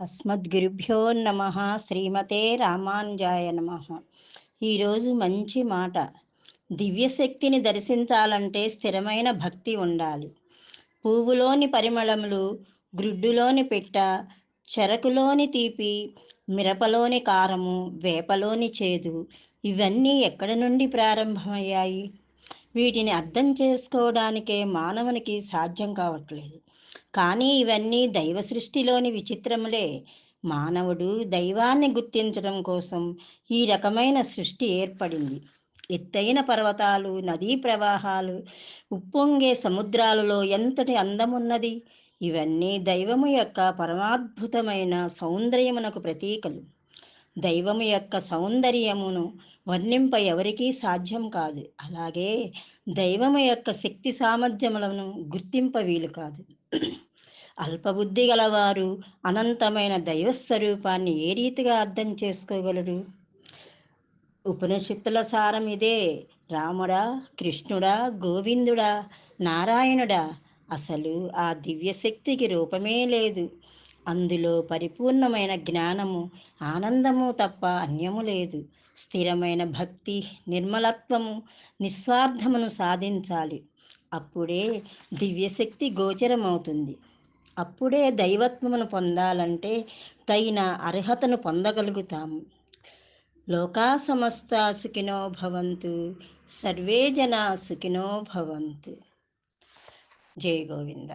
అస్మద్గురుభ్యో నమ శ్రీమతే రామానుజాయ నమ. ఈరోజు మంచి మాట. దివ్యశక్తిని దర్శించాలంటే స్థిరమైన భక్తి ఉండాలి. పువ్వులోని పరిమళములు గ్రుడ్డులోని పిట్ట చెరకులోని తీపి మిరపలోని కారము వేపలోని చేదు ఇవన్నీ ఎక్కడి నుండి ప్రారంభమయ్యాయి? వీటిని అర్థం చేసుకోవడానికే మానవునికి సాధ్యం కావట్లేదు. కానీ ఇవన్నీ దైవ సృష్టిలోని విచిత్రములే. మానవుడు దైవాన్ని గుర్తించడం కోసం ఈ రకమైన సృష్టి ఏర్పడింది. ఎత్తైన పర్వతాలు నదీ ప్రవాహాలు ఉప్పొంగే సముద్రాలలో ఎంతటి అందమున్నది? ఇవన్నీ దైవము యొక్క పరమాద్భుతమైన సౌందర్యమునకు ప్రతీకలు. దైవము యొక్క సౌందర్యమును వర్ణింప ఎవరికీ సాధ్యం కాదు. అలాగే దైవము యొక్క శక్తి సామర్థ్యములను గుర్తింప వీలు కాదు. అల్పబుద్ధి గలవారు అనంతమైన దైవస్వరూపాన్ని ఏ రీతిగా అర్థం చేసుకోగలరు? ఉపనిషత్తుల సారం ఇదే. రాముడా కృష్ణుడా గోవిందుడా నారాయణుడా అసలు ఆ దివ్యశక్తికి రూపమే లేదు. అందులో పరిపూర్ణమైన జ్ఞానము ఆనందము తప్ప అన్యము లేదు. స్థిరమైన భక్తి నిర్మలత్వము నిస్వార్థమును సాధించాలి. అప్పుడే దివ్యశక్తి గోచరమవుతుంది. అప్పుడే దైవత్వమును పొందాలంటే తగిన అర్హతను పొందగలుగుతాము. లోకా సమస్త సుఖినో భవంతు సర్వే జన సుఖినో భవంతు. జయ గోవింద.